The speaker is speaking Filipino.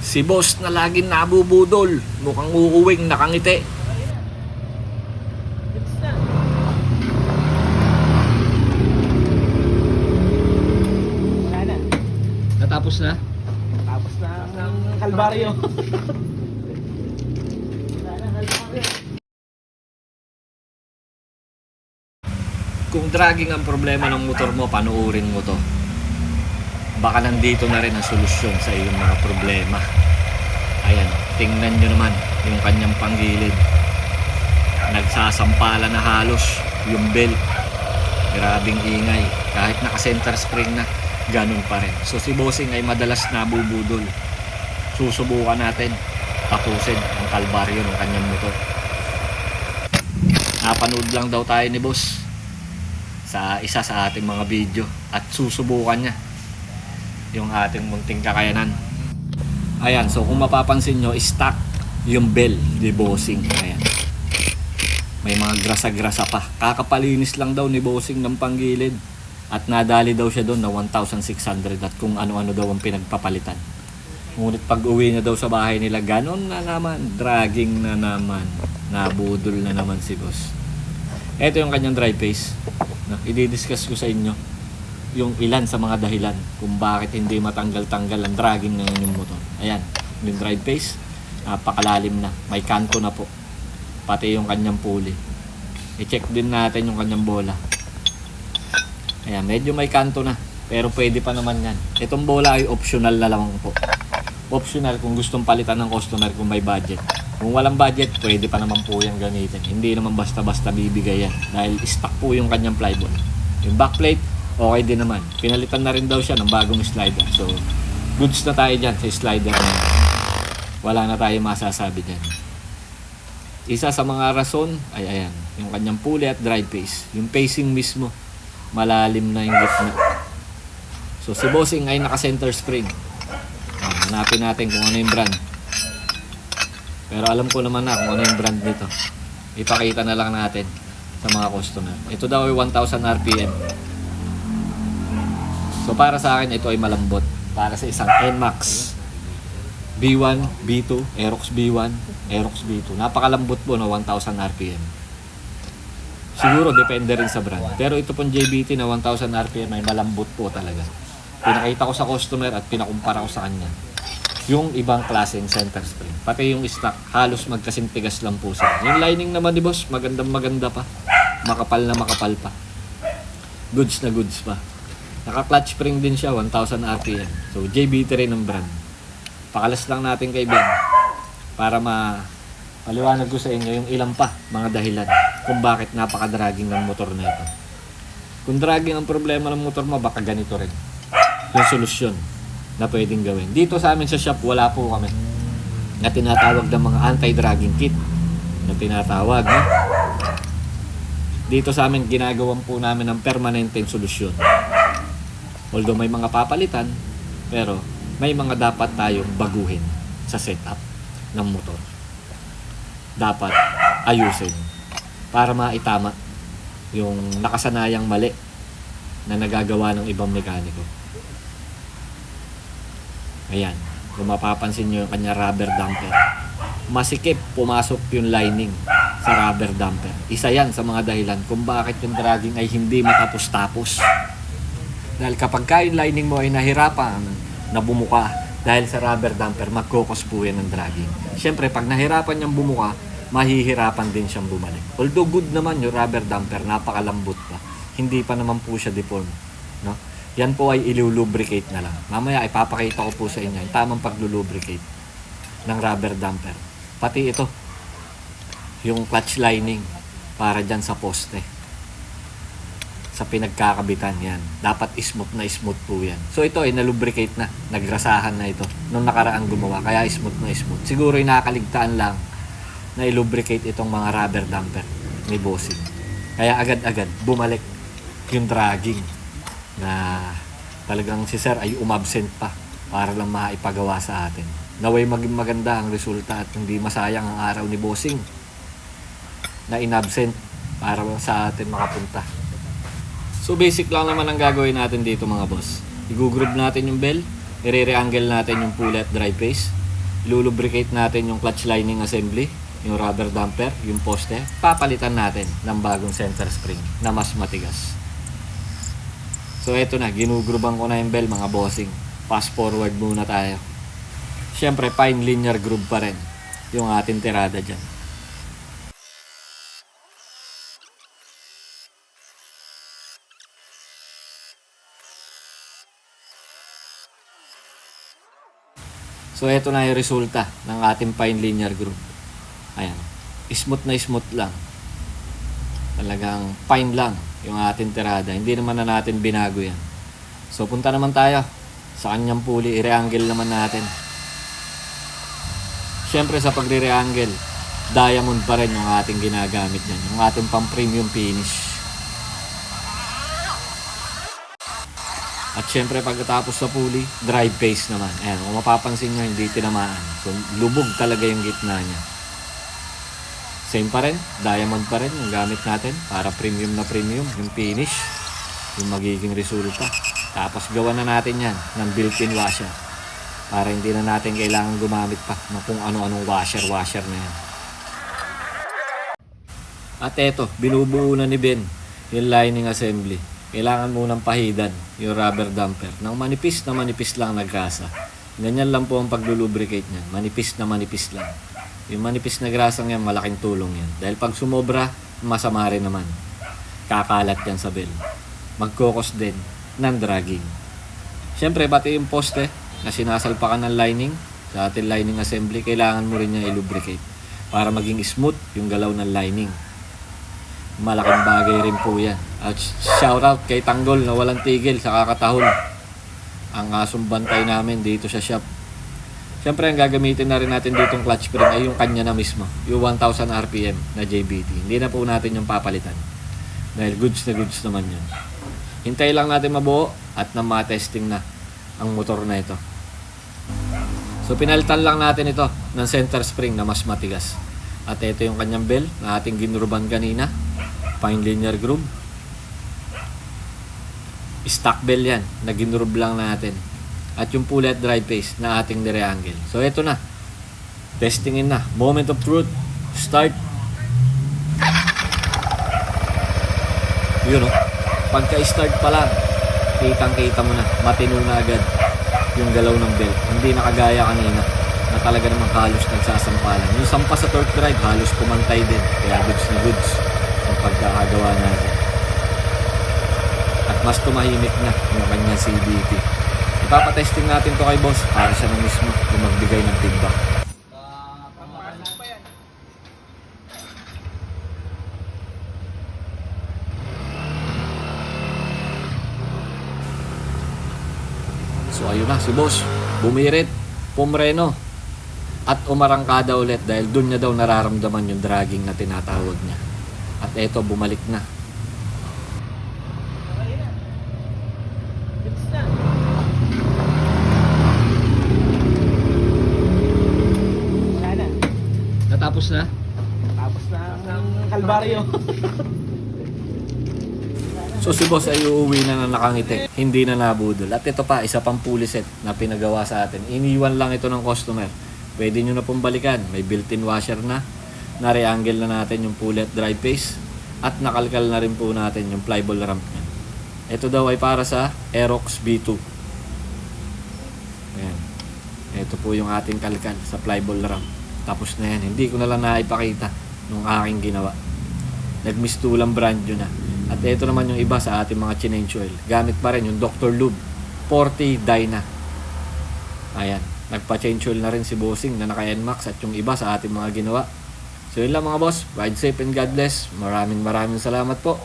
Si boss na laging nabubudol, mukhang uuwing nakangiti. Wala na. Natapos na? Tapos na ang kalbaryo. Wala na kalbaryo. Kung dragging ang problema ng motor mo, panuurin mo to. Baka nandito na rin ang solusyon sa iyong mga problema. Ayan, tingnan nyo naman yung kanyang panggilid. Nagsasampala na halos yung belt. Grabing ingay. Kahit naka-center spring na, ganun pa rin. So si Bossing ay madalas nabubudol. Susubukan natin tapusin ang kalbaryo ng kanyang motor. Napanood lang daw tayo ni Boss sa isa sa ating mga video at susubukan niya yung ating munting kakayanan. Ayan, so kung mapapansin nyo, stock yung bell ni Bossing. Ayan. May mga grasa-grasa pa. Kakapalinis lang daw ni Bossing ng panggilid. At nadali daw siya doon na 1,600 at kung ano-ano daw ang pinagpapalitan. Ngunit pag uwi na daw sa bahay nila, ganon na naman. Dragging na naman. Nabudol na naman si boss. Ito yung kanyang dry pace. No, i-discuss ko sa inyo yung ilan sa mga dahilan kung bakit hindi matanggal-tanggal ang dragging ng inyong motor. Ayan, yung drive pace, napakalalim na. May kanto na po. Pati yung kanyang pulley. I-check din natin yung kanyang bola. Ayan, medyo may kanto na. Pero pwede pa naman yan. Itong bola ay optional na lang po. Optional kung gustong palitan ng customer kung may budget. Kung walang budget, pwede pa naman po yan gamitin. Hindi naman basta-basta bibigay yan. Dahil stock po yung kanyang plywood. Yung backplate, okay din naman. Pinalitan na rin daw siya ng bagong slider. So, goods na tayo dyan sa slider na. Wala na tayo masasabi dyan. Isa sa mga rason ay ayan, yung kanyang pulley at drive pace. Yung pacing mismo, malalim na yung gitna. So si Bossing ay naka-center spring. Ah, hanapin natin kung ano yung brand. Pero alam ko naman na kung ano yung brand nito. Ipakita na lang natin sa mga customer. Ito daw ay 1,000 RPM. So para sa akin ito ay malambot. Para sa isang NMAX B1, B2, Aerox B1, Aerox B2. Napakalambot po no 1,000 RPM. Siguro depende rin sa brand. Pero ito pong JBT na 1,000 RPM ay malambot po talaga. Pinakita ko sa customer at pinakumpara ko sa kanya. Yung ibang klaseng center spring. Pati yung stock, halos magkasing tigas lang po sila. Yung lining naman ni boss, magandang maganda pa. Makapal na makapal pa. Goods na goods pa. Naka-clutch spring din siya, 1,000 RPM. So JBT rin ang brand. Pakalas lang natin kay Ben para ma paliwanag ko sa inyo yung ilang pa mga dahilan kung bakit napaka-dragging ng motor na ito. Kung dragging ang problema ng motor mo, baka ganito rin yung solusyon na pwedeng gawin. Dito sa amin sa shop, wala po kami na tinatawag ng mga anti-dragging kit na tinatawag. No? Dito sa amin, ginagawan po namin ng permanenteng solusyon. Although may mga papalitan, pero may mga dapat tayong baguhin sa setup ng motor. Dapat ayusin para maitama yung nakasanayang mali na nagagawa ng ibang mekaniko. Ayan, kung mapapansin nyo yung kanya rubber damper. Masikip pumasok yung lining sa rubber damper. Isa yan sa mga dahilan kung bakit yung dragging ay hindi matapos-tapos. Dahil kapag ka yung lining mo ay nahirapan na bumuka dahil sa rubber damper, magkokos po yan ng dragging. Siyempre, pag nahirapan niyang bumuka, mahihirapan din siyang bumalik. Although good naman yung rubber damper, napakalambot pa. Hindi pa naman po siya deform. No? Yan po ay ilulubricate na lang. Mamaya ipapakita ko po sa inyo yung tamang paglulubricate ng rubber damper. Pati ito, yung clutch lining para dyan sa poste sa pinagkakabitan yan. Dapat smooth na smooth po yan. So ito ay nalubricate na. Nagrasahan na ito. Nung nakaraang gumawa. Kaya smooth na smooth. Siguro ay nakakaligtaan lang na ilubricate itong mga rubber damper ni Bossing. Kaya agad-agad bumalik yung dragging na talagang si Sir ay umabsent pa para lang maipagawa sa atin. Naway maging maganda ang resulta at hindi masayang ang araw ni Bossing na inabsent para sa atin makapunta. So basic lang naman ang gagawin natin dito mga boss. I-group natin yung bell, i-re-angle natin yung pulley at drive pace, lulubricate natin yung clutch lining assembly, yung rubber damper, yung poste. Papalitan natin ng bagong center spring na mas matigas. So eto na, ginugruban ko na yung bell mga bossing. Fast forward muna tayo. Siyempre, fine linear groove pa rin yung ating tirada dyan. So eto na yung resulta ng ating fine linear groove. Ayan. Smooth na smooth lang. Talagang fine lang yung ating tirada. Hindi naman na natin binago yan. So punta naman tayo sa kanyang puli. I-reangle naman natin. Siyempre sa pagre-reangle, diamond pa rin yung ating ginagamit yan. Yung ating pang premium finish. At syempre pagkatapos sa pulley, drive pace naman. Ayan, kung mapapansin nyo, hindi tinamaan. So, lubog talaga yung gitna niya. Same pa rin, diamond pa rin yung gamit natin para premium na premium, yung finish, yung magiging resulta. Tapos gawa na natin yan ng built-in washer para hindi na natin kailangan gumamit pa ng kung ano-anong washer-washer na yan. At eto, binubuo na ni Ben yung lining assembly. Kailangan munang pahidan yung rubber damper. Nang manipis na manipis lang nagkasa. Ganyan lang po ang paglulubricate niyan. Manipis na manipis lang. Yung manipis na grasang yan, malaking tulong yan. Dahil pag sumobra, masama rin naman. Kakalat yan sa bell. Magkokos din ng dragging. Siyempre, pati yung poste na sinasalpakan ng lining sa ating lining assembly, kailangan mo rin niya i-lubricate para maging smooth yung galaw ng lining. Malaking bagay rin po yan. At shout out kay Tanggol na walang tigil sa kakatahol. Ang asong bantay namin dito sa shop. Siyempre, ang gagamitin na rin natin dito yung clutch spring ay yung kanya na mismo. Yung 1000 RPM na JBT. Hindi na po natin yung papalitan. Dahil goods na goods naman yun. Hintay lang natin mabuo at na ma-testing na ang motor na ito. So pinalitan lang natin ito ng center spring na mas matigas. At ito yung kanyang bell na ating ginuruban kanina. Fine linear groove. Stock bell yan na ginurub lang natin. At yung pulley at drive pace na ating nireangle. So ito na. Testingin na. Moment of truth. Start. Yun o. Pagka-start pa lang, kitang-kita mo na. Matino na agad yung galaw ng belt. Hindi nakagaya kanina na talaga namang halos nagsasampalan. Yung sampa sa torque drive, halos pumantay din. Kaya goods na goods ang pagkakagawa natin. Mas tumahimik na yung kanyang CBT. Ipapatesting natin to kay boss para siya na mismo yung magbigay ng feedback. So ayun na si boss, bumirit, pumreno, at umarangkada ulit dahil dun niya daw nararamdaman yung dragging na tinatawag niya. At eto, bumalik na. Bilis na. Wala na. Natapos na? Tapos na ang kalbaryo. So si boss ay uuwi na na nakangiti, hindi na nabudol. At ito pa, isa pang pulley set na pinagawa sa atin. Iniwan lang ito ng customer. Pwede nyo na pong balikan. May built-in washer na. Na-reangle na natin yung pulley at drive pace. At nakalkal na rin po natin yung flyball ramp niya. Ito daw ay para sa Aerox B2. Ayan. Ito po yung ating kalkal sa flyball ramp. Tapos na yan. Hindi ko na lang naipakita nung aking ginawa. Nagmistulang brand yun na. At ito naman yung iba sa ating mga oil. Gamit pa rin yung Dr. Lube 40 Dyna. Ayan. Nagpa-change na rin si Bossing na naka NMAX at yung iba sa ating mga ginawa. So yun lang mga boss. Ride safe and God bless. Maraming maraming salamat po.